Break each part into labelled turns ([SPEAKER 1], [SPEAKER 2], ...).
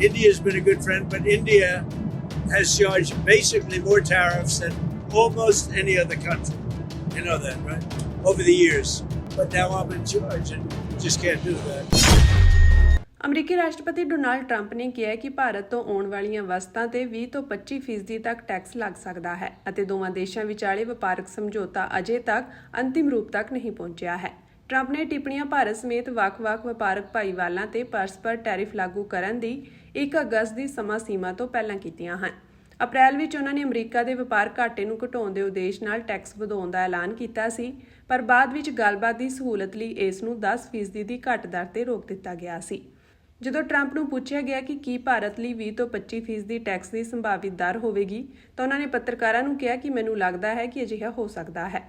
[SPEAKER 1] India's been a good friend, but India has charged basically more tariffs than almost any other country. You know that, right? Over the years. But now I'm in charge and just can't do that.
[SPEAKER 2] ਅਮਰੀਕੀ ਰਾਸ਼ਟਰਪਤੀ Donald Trump ਨੇ ਕਿਹਾ ਹੈ ਕਿ ਭਾਰਤ ਤੋਂ ਆਉਣ ਵਾਲੀਆਂ ਵਸਤਾਂ ਤੇ 20 ਤੋਂ 25 ਫੀਸਦੀ ਤੱਕ ਟੈਕਸ ਲੱਗ ਸਕਦਾ ਹੈ ਅਤੇ ਦੋਵਾਂ ਦੇਸ਼ਾਂ ਵਿਚਾਲੇ ਵਪਾਰਕ ਸਮਝੌਤਾ ਅਜੇ ਤੱਕ ਅੰਤਿਮ ਰੂਪ ਤੱਕ ਨਹੀਂ ਪਹੁੰਚਿਆ ਹੈ ਟਰੰਪ ਨੇ ਟਿੱਪਣੀਆਂ ਭਾਰਤ ਸਮੇਤ ਵੱਖ-ਵੱਖ ਵਪਾਰਕ ਭਾਈਵਾਲਾਂ ਤੇ ਪਰਸਪਰ ਟੈਰਿਫ ਲਾਗੂ ਕਰਨ ਦੀ 1 ਅਗਸਤ ਦੀ ਸਮਾਂ ਸੀਮਾ ਤੋਂ ਪਹਿਲਾਂ ਕੀਤੀਆਂ ਹਨ। ਅਪ੍ਰੈਲ ਵਿੱਚ ਉਹਨਾਂ ਨੇ ਅਮਰੀਕਾ ਦੇ ਵਪਾਰ ਘਾਟੇ ਨੂੰ ਘਟਾਉਣ ਦੇ ਉਦੇਸ਼ ਨਾਲ ਟੈਕਸ ਵਧਾਉਣ ਦਾ ਐਲਾਨ ਕੀਤਾ ਸੀ, ਪਰ ਬਾਅਦ ਵਿੱਚ ਗੱਲਬਾਤ ਦੀ ਸਹੂਲਤ ਲਈ ਇਸ ਨੂੰ 10% ਦੀ ਘੱਟ ਦਰ ਤੇ ਰੋਕ ਦਿੱਤਾ ਗਿਆ ਸੀ। ਜਦੋਂ ਟਰੰਪ ਨੂੰ ਪੁੱਛਿਆ ਗਿਆ ਕਿ ਕੀ ਭਾਰਤ ਲਈ 20 ਤੋਂ 25% ਦੀ ਟੈਕਸ ਦੀ ਸੰਭਾਵਿਤ ਦਰ ਹੋਵੇਗੀ, ਤਾਂ ਉਹਨਾਂ ਨੇ ਪੱਤਰਕਾਰਾਂ ਨੂੰ ਕਿਹਾ ਕਿ ਮੈਨੂੰ ਲੱਗਦਾ ਹੈ ਕਿ ਅਜਿਹਾ ਹੋ ਸਕਦਾ ਹੈ।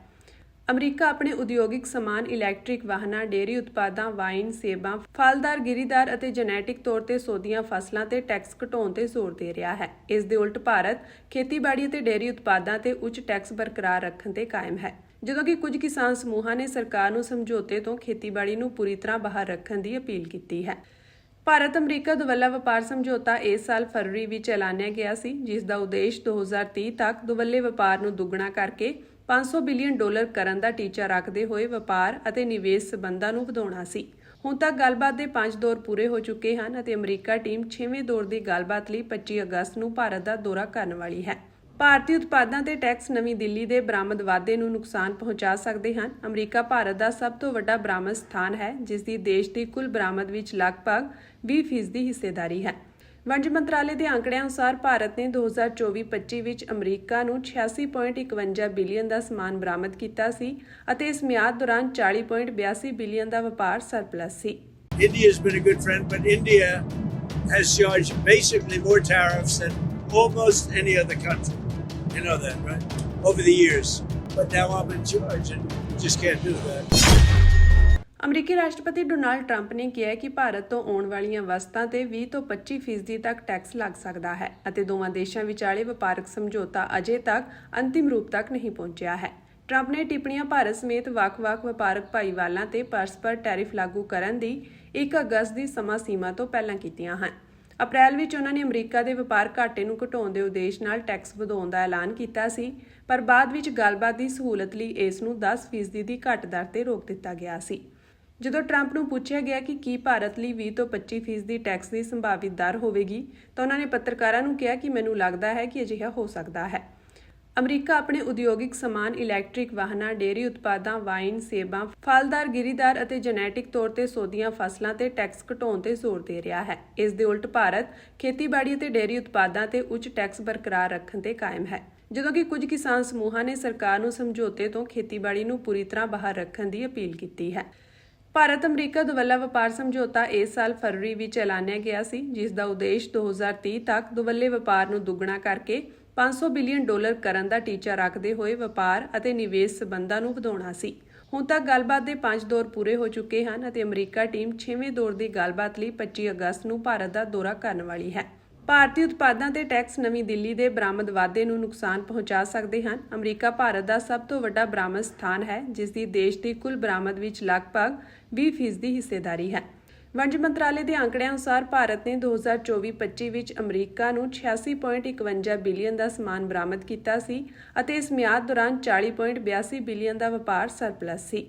[SPEAKER 2] ਅਮਰੀਕਾ ਆਪਣੇ ਉਦਯੋਗਿਕ ਸਮਾਨ, ਇਲੈਕਟ੍ਰਿਕ ਵਾਹਨਾਂ, ਡੇਅਰੀ ਉਤਪਾਦਾਂ, ਵਾਈਨ, ਸੇਬਾਂ, ਫਲਦਾਰ, ਗਿਰੀਦਾਰ ਅਤੇ ਜੈਨੇਟਿਕ ਤੌਰ ਤੇ ਸੋਧੀਆਂ ਫਸਲਾਂ ਤੇ ਟੈਕਸ ਘਟਾਉਣ ਤੇ ਜ਼ੋਰ ਦੇ ਰਿਹਾ ਹੈ। ਇਸ ਦੇ ਉਲਟ ਭਾਰਤ ਖੇਤੀਬਾੜੀ ਅਤੇ ਡੇਅਰੀ ਉਤਪਾਦਾਂ ਤੇ ਉੱਚ ਟੈਕਸ ਬਰਕਰਾਰ ਰੱਖਣ ਤੇ ਕਾਇਮ ਹੈ। ਜਦੋਂ ਕਿ ਕੁਝ ਕਿਸਾਨ ਸਮੂਹਾਂ ਨੇ ਸਰਕਾਰ ਨੂੰ ਸਮਝੌਤੇ ਤੋਂ ਖੇਤੀਬਾੜੀ ਨੂੰ ਪੂਰੀ ਤਰ੍ਹਾਂ ਬਾਹਰ ਰੱਖਣ ਦੀ ਅਪੀਲ ਕੀਤੀ ਹੈ। ਭਾਰਤ ਅਮਰੀਕਾ ਦੁਵੱਲਾ ਵਪਾਰ ਸਮਝੌਤਾ ਇਸ ਸਾਲ ਫਰਵਰੀ ਵਿੱਚ ਐਲਾਨਿਆ ਗਿਆ ਸੀ, ਜਿਸ ਦਾ ਉਦੇਸ਼ 2030 ਤੱਕ ਦੁਵੱਲੇ ਵਪਾਰ ਨੂੰ ਦੁੱਗਣਾ ਕਰਕੇ 500 ਬਿਲੀਅਨ ਡਾਲਰ ਕਰਨ ਦਾ ਟੀਚਾ ਰੱਖਦੇ ਹੋਏ ਵਪਾਰ ਅਤੇ ਨਿਵੇਸ਼ ਸਬੰਧਾਂ ਨੂੰ ਵਧਾਉਣਾ ਸੀ। ਹੁਣ ਤੱਕ ਗੱਲਬਾਤ ਦੇ 5 ਦੌਰ ਪੂਰੇ ਹੋ ਚੁੱਕੇ ਹਨ ਅਤੇ ਅਮਰੀਕਾ ਟੀਮ 6ਵੇਂ ਦੌਰ ਦੀ ਗੱਲਬਾਤ ਲਈ 25 ਅਗਸਤ ਨੂੰ ਭਾਰਤ ਦਾ ਦੌਰਾ ਕਰਨ ਵਾਲੀ ਹੈ। ਭਾਰਤੀ ਉਤਪਾਦਾਂ ਤੇ ਟੈਕਸ ਨਵੀਂ ਦਿੱਲੀ ਦੇ ਬਰਾਮਦ ਵਾਧੇ ਨੂੰ ਨੁਕਸਾਨ ਪਹੁੰਚਾ ਸਕਦੇ ਹਨ। ਅਮਰੀਕਾ ਭਾਰਤ ਦਾ ਸਭ ਤੋਂ ਵੱਡਾ ਬਰਾਮਦ ਸਥਾਨ ਹੈ, ਜਿਸ ਦੀ ਦੇਸ਼ ਦੀ ਕੁੱਲ ਬਰਾਮਦ ਵਿੱਚ ਲਗਭਗ 20% ਹਿੱਸੇਦਾਰੀ ਹੈ। ਵਣਜ ਮੰਤਰਾਲੇ ਦੇ ਅੰਕੜਿਆਂ ਅਨੁਸਾਰ ਭਾਰਤ ਨੇ 2024-25 ਵਿੱਚ ਅਮਰੀਕਾ ਨੂੰ 86.51 ਬਿਲੀਅਨ ਦਾ ਸਮਾਨ ਬਰਾਮਦ ਕੀਤਾ ਸੀ ਅਤੇ ਇਸ ਮਿਆਦ ਦੌਰਾਨ 40.82 ਬਿਲੀਅਨ ਦਾ ਵਪਾਰ ਸਰਪਲਸ ਸੀ
[SPEAKER 1] India's been a good friend, but India has charged basically more tariffs than almost any other country. You know that, right? Over the years. But now I'm in charge and just can't do that.
[SPEAKER 2] ਅਮਰੀਕੀ ਰਾਸ਼ਟਰਪਤੀ Donald Trump ਨੇ ਕਿਹਾ ਕਿ ਭਾਰਤ ਤੋਂ ਆਉਣ ਵਾਲੀਆਂ ਵਸਤਾਂ ਤੇ 20 ਤੋਂ 25 ਫੀਸਦੀ ਤੱਕ ਟੈਕਸ ਲੱਗ ਸਕਦਾ ਹੈ ਅਤੇ ਦੋਵਾਂ ਦੇਸ਼ਾਂ ਵਿਚਾਲੇ ਵਪਾਰਕ ਸਮਝੌਤਾ ਅਜੇ ਤੱਕ ਅੰਤਿਮ ਰੂਪ ਤੱਕ ਨਹੀਂ ਪਹੁੰਚਿਆ ਹੈ। ਟਰੰਪ ਨੇ ਟਿੱਪਣੀਆਂ ਭਾਰਤ ਸਮੇਤ ਵੱਖ-ਵੱਖ ਵਪਾਰਕ ਭਾਈਵਾਲਾਂ ਤੇ ਪਰਸਪਰ ਟੈਰਿਫ ਲਾਗੂ ਕਰਨ ਦੀ 1 ਅਗਸਤ ਦੀ ਸਮਾਂ ਸੀਮਾ ਤੋਂ ਪਹਿਲਾਂ ਕੀਤੀਆਂ ਹਨ। ਅਪ੍ਰੈਲ ਵਿੱਚ ਉਹਨਾਂ ਨੇ ਅਮਰੀਕਾ ਦੇ ਵਪਾਰ ਘਾਟੇ ਨੂੰ ਘਟਾਉਣ ਦੇ ਉਦੇਸ਼ ਨਾਲ ਟੈਕਸ ਵਧਾਉਣ ਦਾ ਐਲਾਨ ਕੀਤਾ ਸੀ, ਪਰ ਬਾਅਦ ਵਿੱਚ ਗੱਲਬਾਤ ਦੀ ਸਹੂਲਤ ਲਈ ਇਸ ਨੂੰ 10% ਦੀ ਘੱਟ ਦਰ ਤੇ ਰੋਕ ਦਿੱਤਾ ਗਿਆ ਸੀ। ਜਦੋਂ ਟਰੰਪ ਨੂੰ ਪੁੱਛਿਆ ਗਿਆ ਕਿ ਕੀ ਭਾਰਤ ਲਈ 20 ਤੋਂ 25% ਦੀ ਟੈਕਸ ਦੀ ਸੰਭਾਵਿਤ ਦਰ ਹੋਵੇਗੀ, ਤਾਂ ਉਹਨਾਂ ਨੇ ਪੱਤਰਕਾਰਾਂ ਨੂੰ ਕਿਹਾ ਕਿ ਮੈਨੂੰ ਲੱਗਦਾ ਹੈ ਕਿ ਅਜਿਹਾ ਹੋ ਸਕਦਾ ਹੈ। ਅਮਰੀਕਾ ਆਪਣੇ ਉਦਯੋਗਿਕ ਸਮਾਨ, ਇਲੈਕਟ੍ਰਿਕ ਵਾਹਨਾਂ, ਡੇਅਰੀ ਉਤਪਾਦਾਂ, ਵਾਈਨ, ਸੇਬਾਂ, ਫਲਦਾਰ, ਗਿਰੀਦਾਰ ਅਤੇ ਜੈਨੇਟਿਕ ਤੌਰ ਤੇ ਸੋਧੀਆਂ ਫਸਲਾਂ ਤੇ ਟੈਕਸ ਘਟਾਉਣ ਤੇ ਜ਼ੋਰ ਦੇ ਰਿਹਾ ਹੈ। ਇਸ ਦੇ ਉਲਟ ਭਾਰਤ ਖੇਤੀਬਾੜੀ ਅਤੇ ਡੇਅਰੀ ਉਤਪਾਦਾਂ ਤੇ ਉੱਚ ਟੈਕਸ ਬਰਕਰਾਰ ਰੱਖਣ ਤੇ ਕਾਇਮ ਹੈ। ਜਦੋਂ ਕਿ ਕੁਝ ਕਿਸਾਨ ਸਮੂਹਾਂ ਨੇ ਸਰਕਾਰ ਨੂੰ ਸਮਝੌਤੇ ਤੋਂ ਖੇਤੀਬਾੜੀ ਨੂੰ ਪੂਰੀ ਤਰ੍ਹਾਂ ਬਾਹਰ ਰੱਖਣ ਦੀ ਅਪੀਲ ਕੀਤੀ ਹੈ। ਭਾਰਤ ਅਮਰੀਕਾ ਦੁਵੱਲਾ ਵਪਾਰ ਸਮਝੌਤਾ ਇਸ ਸਾਲ ਫਰਵਰੀ ਵਿੱਚ ਐਲਾਨਿਆ ਗਿਆ ਸੀ, ਜਿਸ ਦਾ ਉਦੇਸ਼ 2030 ਤੱਕ ਦੁਵੱਲੇ ਵਪਾਰ ਨੂੰ ਦੁੱਗਣਾ ਕਰਕੇ 500 ਬਿਲੀਅਨ ਡਾਲਰ ਕਰਨ ਦਾ ਟੀਚਾ ਰੱਖਦੇ ਹੋਏ ਵਪਾਰ ਅਤੇ ਨਿਵੇਸ਼ ਸਬੰਧਾਂ ਨੂੰ ਵਧਾਉਣਾ ਸੀ। ਹੁਣ ਤੱਕ ਗੱਲਬਾਤ ਦੇ 5 ਦੌਰ ਪੂਰੇ ਹੋ ਚੁੱਕੇ ਹਨ ਅਤੇ ਅਮਰੀਕਾ ਟੀਮ 6ਵੇਂ ਦੌਰ ਦੀ ਗੱਲਬਾਤ ਲਈ 25 ਅਗਸਤ ਨੂੰ ਭਾਰਤ ਦਾ ਦੌਰਾ ਕਰਨ ਵਾਲੀ ਹੈ। ਭਾਰਤੀ ਉਤਪਾਦਾਂ ਤੇ ਟੈਕਸ ਨਵੀਂ ਦਿੱਲੀ ਦੇ ਬਰਾਮਦ ਵਾਧੇ ਨੂੰ ਨੁਕਸਾਨ ਪਹੁੰਚਾ ਸਕਦੇ ਹਨ। ਅਮਰੀਕਾ ਭਾਰਤ ਦਾ ਸਭ ਤੋਂ ਵੱਡਾ ਬਰਾਮਦ ਸਥਾਨ ਹੈ, ਜਿਸ ਦੀ ਦੇਸ਼ ਦੀ ਕੁੱਲ ਬਰਾਮਦ ਵਿੱਚ ਲਗਭਗ 20% ਹਿੱਸੇਦਾਰੀ ਹੈ। ਵਣਜ ਮੰਤਰਾਲੇ ਦੇ ਅੰਕੜਿਆਂ ਅਨੁਸਾਰ ਭਾਰਤ ਨੇ 2024-25 ਵਿੱਚ ਅਮਰੀਕਾ ਨੂੰ 86.51 ਬਿਲੀਅਨ ਦਾ ਸਮਾਨ ਬਰਾਮਦ ਕੀਤਾ ਸੀ ਅਤੇ ਇਸ ਮਿਆਦ ਦੌਰਾਨ 40.82 ਬਿਲੀਅਨ ਦਾ ਵਪਾਰ ਸਰਪਲਸ ਸੀ।